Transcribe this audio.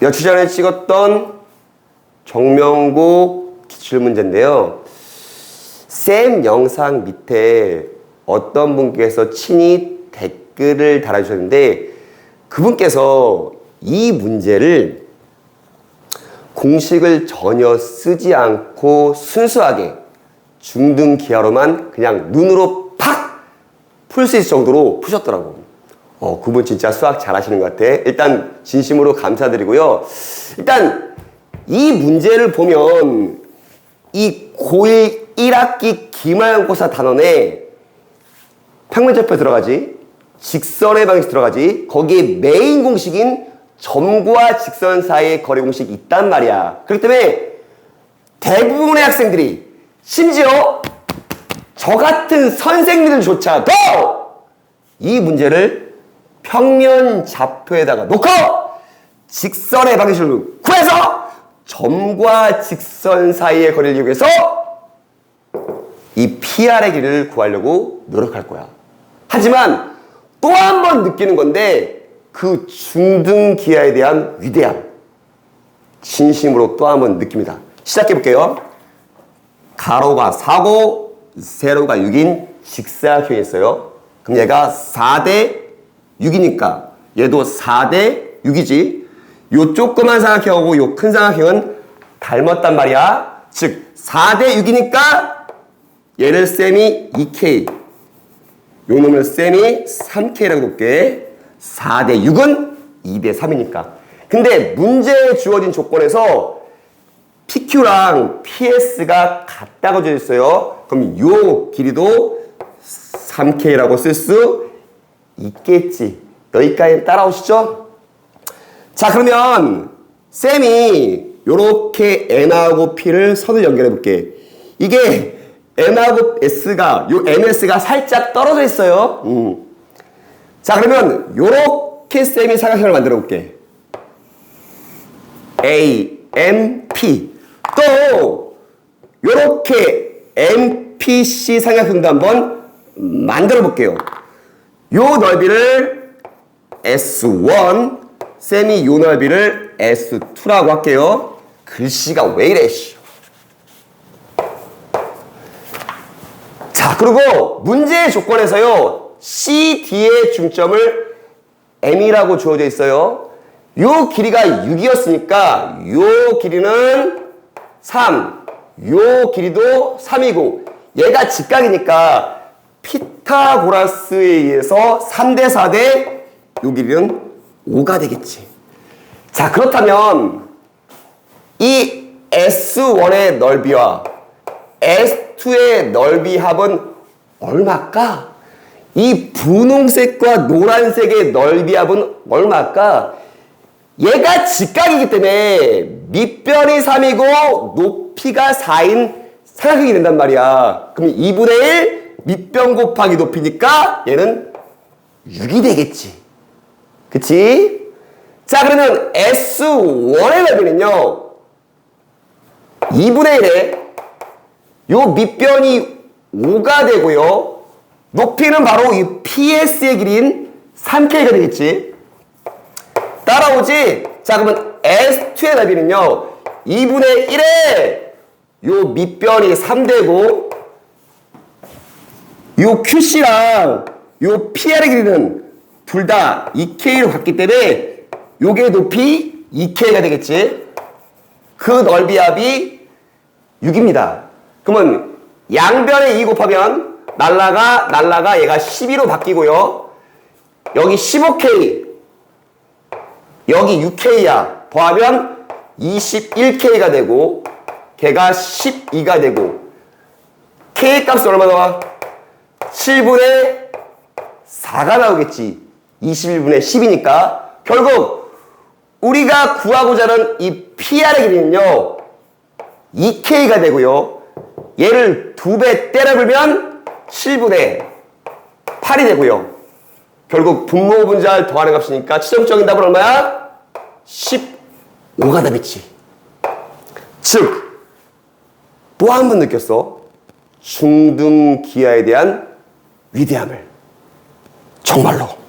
며칠 전에 찍었던 정명고 기출문제인데요. 쌤 영상 밑에 어떤 분께서 친히 댓글을 달아주셨는데 그분께서 이 문제를 공식을 전혀 쓰지 않고 순수하게 중등 기하로만 그냥 눈으로 팍 풀 수 있을 정도로 푸셨더라고. 어, 그분 진짜 수학 잘하시는 것 같아. 일단 진심으로 감사드리고요. 일단 이 문제를 보면 이 고1 1학기 기말고사 단원에 평면절표 들어가지, 직선의 방식 들어가지, 거기에 메인 공식인 점과 직선 사이의 거리 공식이 있단 말이야. 그렇기 때문에 대부분의 학생들이 심지어 저 같은 선생님들조차도 이 문제를 평면 좌표에다가 놓고 직선의 방식을 구해서 점과 직선 사이의 거리를 이용해서 이 PR의 길이를 구하려고 노력할 거야. 하지만 또 한 번 느끼는 건데 그 중등 기하에 대한 위대함 진심으로 또 한 번 느낍니다. 시작해 볼게요. 가로가 4고 세로가 6인 직사각형이 있어요. 그럼 얘가 4대 6이니까 얘도 4대 6이지. 요 조그만 삼각형하고 요 큰 삼각형은 닮았단 말이야. 즉 4대 6이니까 얘를 쌤이 2K 요 놈을 쌤이 3K라고 볼게. 4대 6은 2대 3이니까. 근데 문제에 주어진 조건에서 PQ랑 PS가 같다고 되어 있어요. 그럼 요 길이도 3K라고 쓸 수 있겠지. 여기까지 따라오시죠? 자, 그러면 쌤이 요렇게 N하고 P를 선을 연결해 볼게. 이게 N하고 S가, 요 MS가 살짝 떨어져 있어요. 음. 자, 그러면 요렇게 쌤이 삼각형을 만들어 볼게. A, M, P. 또 요렇게 MPC 삼각형도 한번 만들어 볼게요. 요 넓이를 S1, 쌤이 요 넓이를 S2라고 할게요. 글씨가 왜 이래, 씨. 자, 그리고 문제의 조건에서요, CD의 중점을 M이라고 주어져 있어요. 요 길이가 6이었으니까 요 길이는 3, 요 길이도 3이고 얘가 직각이니까 피타고라스에 의해서 3대 4대 요 길이는 5가 되겠지. 자, 그렇다면 이 S1의 넓이와 S2의 넓이 합은 얼마일까? 이 분홍색과 노란색의 넓이 합은 얼마일까? 얘가 직각이기 때문에 밑변이 3이고 높이가 4인 삼각형이 된단 말이야. 그럼 2분의 1 밑변 곱하기 높이니까 얘는 6이 되겠지. 그치? 자, 그러면 S1의 넓이는요. 2분의 1에 요 밑변이 5가 되고요. 높이는 바로 이 PS의 길이인 3K가 되겠지. 따라오지? 자, 그러면 S2의 넓이는요. 2분의 1에 요 밑변이 3되고 요 QC랑 요 PR의 길이는 둘 다 2K로 같기 때문에 요게 높이 2K가 되겠지. 그 넓이 합이 6입니다. 그러면 양변에 2 곱하면 날라가 날라가 얘가 12로 바뀌고요. 여기 15K 여기 6K야. 더하면 21K가 되고 걔가 12가 되고 K 값은 얼마 나와? 7분의 4가 나오겠지. 21분의 10이니까 결국 우리가 구하고자 하는 이 PR의 길이는요. 2K가 되고요. 얘를 두 배 때려불면 7분의 8이 되고요. 결국 분모 분자를 더하는 값이니까 최종적인 답은 얼마야? 15가 답이지. 즉, 또 한 번 느꼈어. 중등 기하에 대한 위대함을. 정말로.